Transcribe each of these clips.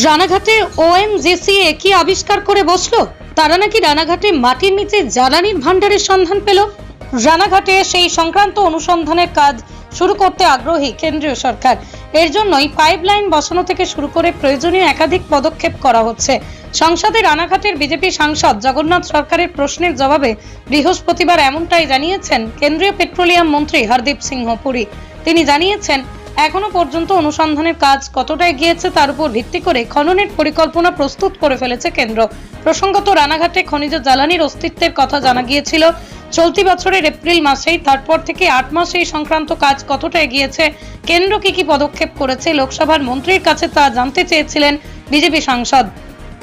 রানাঘাটে ওএমজেসি একই আবিষ্কার করে বসল? তারা নাকি রানাঘাটে মাটির নিচে জ্বালানির ভাণ্ডারের সন্ধান পেল? রানাঘাটে সেই সংক্রান্ত অনুসন্ধানের কাজ শুরু করতে আগ্রহী কেন্দ্রীয় সরকার। এর জন্যই পাইপলাইন বসানো থেকে শুরু করে প্রয়োজনীয় একাধিক পদক্ষেপ করা হচ্ছে। সংসদে রানাঘাটের বিজেপি সাংসদ জগন্নাথ সরকারের প্রশ্নের জবাবে বৃহস্পতিবার এমনটাই জানিয়েছেন কেন্দ্রীয় পেট্রোলিয়াম মন্ত্রী হরদীপ সিংহ পুরী। তিনি জানিয়েছেন এখনও পর্যন্ত অনুসন্ধানের কাজ কতটা এগিয়েছে তার উপর ভিত্তি করে খননের পরিকল্পনা প্রস্তুত করে ফেলেছে কেন্দ্র। প্রসঙ্গত, রানাঘাটে খনিজ জ্বালানির অস্তিত্বের কথা জানা গিয়েছিল। চলতি বছরের এপ্রিল মাসেই, তারপর থেকে আট মাসে এই সংক্রান্ত কাজ কতটা এগিয়েছে, কেন্দ্র কি কি পদক্ষেপ করেছে, লোকসভার মন্ত্রীর কাছে তা জানতে চেয়েছিলেন বিজেপি সাংসদ।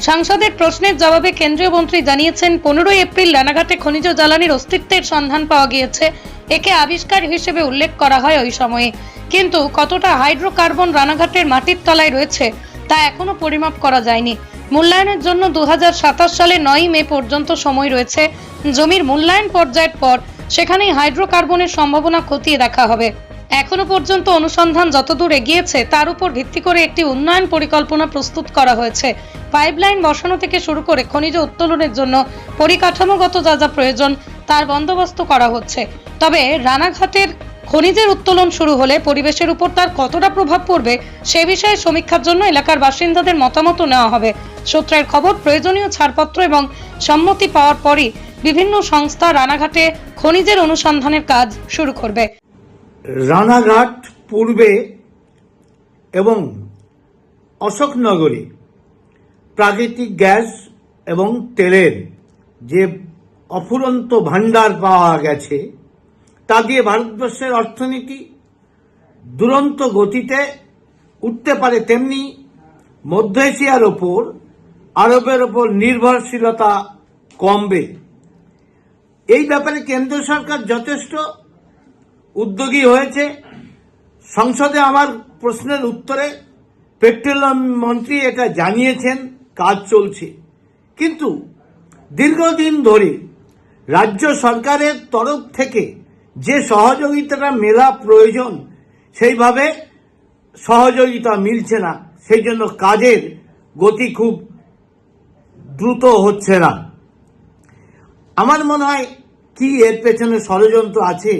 সাংসদের প্রশ্নের জবাবে কেন্দ্রীয় মন্ত্রী জানিয়েছেন, পনেরোই এপ্রিল রানাঘাটে খনিজ জ্বালানির অস্তিত্বের সন্ধান পাওয়া গিয়েছে। একে আবিষ্কার হিসেবে উল্লেখ করা হয় ওই সময়ে। কিন্তু কতটা হাইড্রোকার্বন রানাঘাটের মাটির তলায় রয়েছে, তা এখনও পরিমাপ করা যায়নি। মূল্যায়নের জন্য দু হাজার সাতাশ সালে নয় মে পর্যন্ত সময় রয়েছে। জমির মূল্যায়ন পর্যায়ের পর সেখানেই হাইড্রোকার্বনের সম্ভাবনা খতিয়ে দেখা হবে। এখনও পর্যন্ত অনুসন্ধান যতদূর এগিয়েছে, তার উপর ভিত্তি করে একটি উন্নয়ন পরিকল্পনা প্রস্তুত করা হয়েছে। পাইপলাইন বসানো থেকে শুরু করে খনিজ উত্তোলনের জন্য পরিকাঠামোগত যা যা প্রয়োজন, তার বন্দোবস্ত করা হচ্ছে। তবে রানাঘাটের খনিজের উত্তোলন শুরু হলে পরিবেশের উপর তার কতটা প্রভাব পড়বে, সে বিষয়ে সমীক্ষার জন্য এলাকার বাসিন্দাদের মতামত নেওয়া হবে। সূত্রের খবর, প্রয়োজনীয় ছাড়পত্র এবং সম্মতি পাওয়ার পরই বিভিন্ন সংস্থা রানাঘাটে খনিজের অনুসন্ধানের কাজ শুরু করবে। রানাঘাট পূর্বে এবং অশোকনগরে প্রাকৃতিক গ্যাস এবং তেলের যে অফুরন্ত ভাণ্ডার পাওয়া গেছে, তা দিয়ে ভারতবর্ষের অর্থনীতি দুরন্ত গতিতে উঠতে পারে তেমনি মধ্য এশিয়ার ওপর, আরবের ওপর নির্ভরশীলতা কমবে। এই ব্যাপারে কেন্দ্র সরকার যথেষ্ট উদ্যোগী হয়েছে। সংসদে আমার প্রশ্নের উত্তরে পেট্রোলিয়াম মন্ত্রী এটা জানিয়েছেন, কাজ চলছে। কিন্তু দীর্ঘদিন ধরে রাজ্য সরকারের তরফ থেকে যে সহযোগিতাটা মেলা প্রয়োজন, সেইভাবে সহযোগিতা মিলছে না। সেই জন্য কাজের গতি খুব দ্রুত হচ্ছে না। আমার মনে হয় কি এর পেছনে ষড়যন্ত্র আছে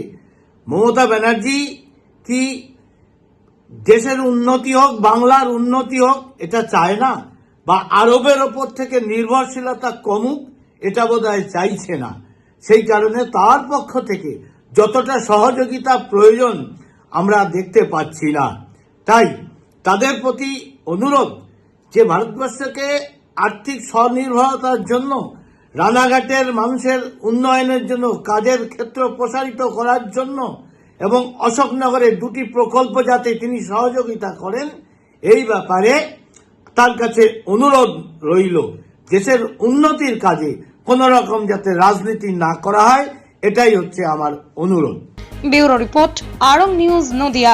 মমতা ব্যানার্জি কি দেশের উন্নতি হোক, বাংলার উন্নতি হোক, এটা চায় না? বা আরবের ওপর থেকে নির্ভরশীলতা কমুক, এটা বোধহয় চাইছে না। সেই কারণে তার পক্ষ থেকে যতটা সহযোগিতা প্রয়োজন আমরা দেখতে পাচ্ছি না। তাই তাদের প্রতি অনুরোধ যে ভারতবর্ষকে আর্থিক স্বনির্ভরতার জন্য রানাঘাটের মানুষের উন্নয়নের জন্য, কাজের ক্ষেত্র প্রসারিত করার জন্য এবং অশোকনগরের দুটি প্রকল্প যাতে তিনি সহযোগিতা করেন, এই ব্যাপারে তার কাছে অনুরোধ রইল। দেশের উন্নতির কাজে কোনো রকম যাতে রাজনীতি না করা হয়, এটাই হচ্ছে আমার অনুরোধ। Bureau report, Aarong news Nadia.